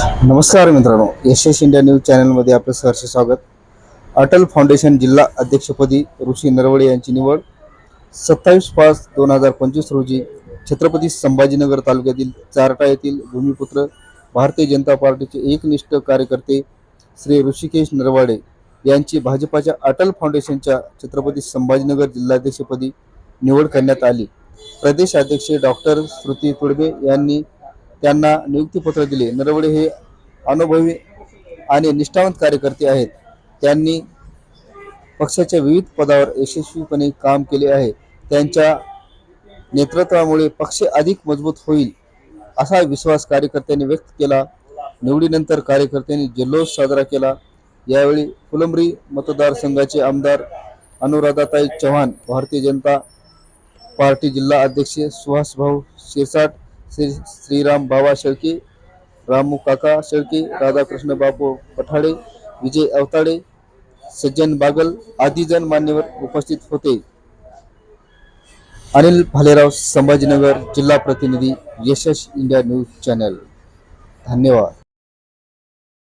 नमस्कार मित्रांनो यशस India news चॅनलमध्ये आपलं सहर्ष स्वागत. अटल फाउंडेशन जिल्हा अध्यक्षपदी ऋषी नरवळे यांची निवड. सत्तावीस पाच दोन हजार पंचवीस रोजी छत्रपती संभाजीनगर तालुक्यातील चारटा येथील भूमिपुत्र भारतीय जनता पार्टीचे एकनिष्ठ कार्यकर्ते श्री ऋषिकेश नरवाडे यांची भाजपाच्या अटल फाउंडेशनच्या छत्रपती संभाजीनगर जिल्हाध्यक्षपदी निवड करण्यात आली. प्रदेश अध्यक्ष डॉक्टर श्रुती तुडबे यांनी त्यांना नियुक्तीपत्र दिले. नरवडे हे अनुभवी आणि निष्ठावंत कार्यकर्ते आहेत. त्यांनी पक्षाच्या विविध पदावर यशस्वीपणे काम केले आहे. त्यांच्या नेतृत्वामुळे पक्ष अधिक मजबूत होईल असा विश्वास कार्यकर्त्यांनी व्यक्त केला. निवडीनंतर कार्यकर्त्यांनी जल्लोष साजरा केला. यावेळी फुलंब्री मतदारसंघाचे आमदार अनुराधाताई चव्हाण भारतीय जनता पार्टी जिल्हा अध्यक्ष सुहासभाऊ शिरसाट श्री श्रीराम बाबा शेळके रामू काका शेळके राधाकृष्ण बापू पठाडे विजय अवताडे सज्जन बागल आदीजन मान्यवर उपस्थित होते. अनिल भालेराव संभाजीनगर जिल्हा प्रतिनिधी यशस इंडिया न्यूज चॅनल. धन्यवाद.